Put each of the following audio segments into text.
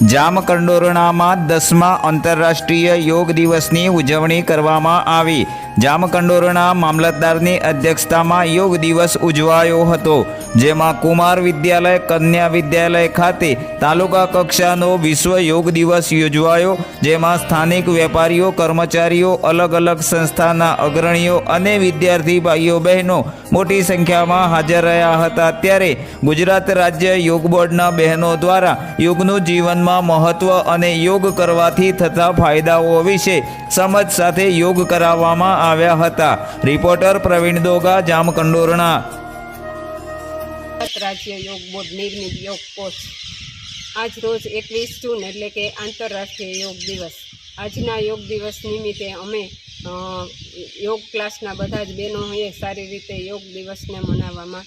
જામકંડોરણામાં દસમા આંતરરાષ્ટ્રીય યોગ દિવસની ઉજવણી કરવામાં આવી. જામકંડોરણા મામલતદારની અધ્યક્ષતામાં યોગ દિવસ ઉજવાયો હતો, જેમાં કુમાર વિદ્યાલય, કન્યા વિદ્યાલય ખાતે તાલુકા કક્ષાનો વિશ્વ યોગ દિવસ યોજવાયો, જેમાં સ્થાનિક વેપારીઓ, કર્મચારીઓ, અલગ અલગ સંસ્થાના અગ્રણીઓ અને વિદ્યાર્થી ભાઈઓ બહેનો મોટી સંખ્યામાં હાજર રહ્યા હતા. ત્યારે ગુજરાત રાજ્ય યોગ બોર્ડના બહેનો દ્વારા યોગનું જીવનમાં મહત્વ અને યોગ કરવાથી થતા ફાયદાઓ વિશે સમજ સાથે યોગ કરાવવામાં આવ્યા હતા. રિપોર્ટર પ્રવીણ દોગા, જામકંડોરણા. રાજ્ય યોગ બોર્ડ નિર્મિત યોગ કોચ આજ રોજ એકવીસ જૂન એટલે કે આંતરરાષ્ટ્રીય યોગ દિવસ. આજના યોગ દિવસ નિમિત્તે અમે યોગ ક્લાસના બધા જ બહેનોએ સારી રીતે યોગ દિવસને મનાવવામાં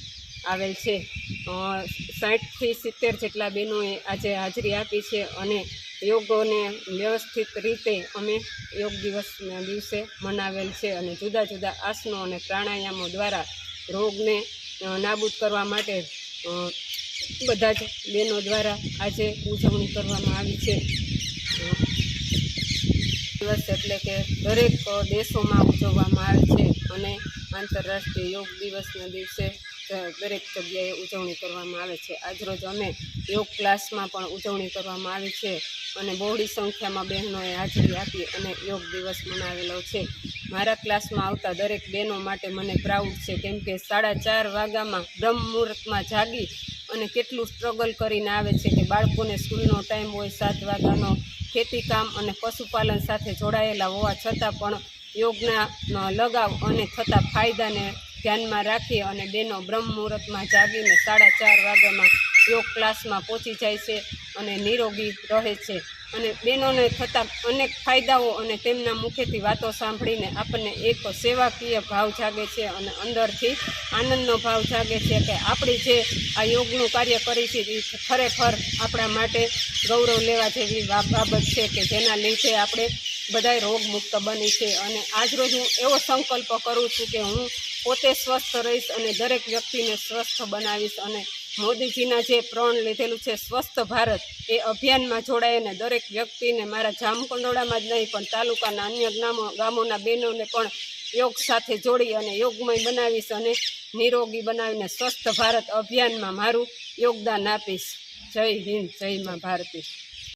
આવેલ છે. સાઠથી સિત્તેર જેટલા બહેનોએ આજે હાજરી આપી છે અને યોગોને વ્યવસ્થિત રીતે અમે યોગ દિવસના દિવસે મનાવેલ છે અને જુદા જુદા આસનો અને પ્રાણાયામો દ્વારા રોગને નાબૂદ કરવા માટે બધા જ બહેનો દ્વારા આજે ઉજવણી કરવામાં આવી છે. દિવસ એટલે કે દરેક દેશોમાં ઉજવવામાં આવે છે અને આંતરરાષ્ટ્રીય યોગ દિવસના દિવસે દરેક જગ્યાએ ઉજવણી કરવામાં આવે છે. આજરોજ અમે યોગ ક્લાસમાં પણ ઉજવણી કરવામાં આવી છે અને બહોળી સંખ્યામાં બહેનોએ હાજરી આપી અને યોગ દિવસ મનાવેલો છે. મારા ક્લાસમાં આવતા દરેક બહેનો માટે મને પ્રાઉડ છે કેમ કે સાડા ચાર વાગ્યામાં બ્રહ્મ મુહૂર્તમાં જાગી અને કેટલું સ્ટ્રગલ કરીને આવે છે કે બાળકોને સ્કૂલનો ટાઈમ હોય સાત વાગ્યાનો, ખેતીકામ અને પશુપાલન સાથે જોડાયેલા હોવા છતાં પણ યોગના લગાવ અને થતા ફાયદાને ધ્યાનમાં રાખી અને બહેનો બ્રહ્મ મુહૂર્તમાં જાગીને સાડા ચાર વાગ્યામાં યોગ ક્લાસમાં પહોંચી જાય છે અને નિરોગી રહે છે. અને બહેનોને થતા અનેક ફાયદાઓ અને તેમના મુખેથી વાતો સાંભળીને આપણને એક સેવાકીય ભાવ જાગે છે અને અંદરથી આનંદનો ભાવ જાગે છે કે આપણી જે આ યોગનું કાર્ય કરી છે એ ખરેખર આપણા માટે ગૌરવ લેવા જેવી બાબત છે કે જેના લીધે આપણે બધાય રોગમુક્ત બની છે અને આજરોજ હું એવો સંકલ્પ કરું છું કે હું પોતે સ્વસ્થ રહીશ અને દરેક વ્યક્તિને સ્વસ્થ બનાવીશ અને મોદીજીના જે પ્રણ લીધેલું છે સ્વસ્થ ભારત એ અભિયાનમાં જોડાઈને દરેક વ્યક્તિને મારા જામકંડોળામાં જ નહીં, પણ તાલુકાના અન્ય ગામો ગામોના બહેનોને પણ યોગ સાથે જોડી અને યોગમય બનાવીશ અને નિરોગી બનાવીને સ્વસ્થ ભારત અભિયાનમાં મારું યોગદાન આપીશ. જય હિન્દ, જય મા ભારતી.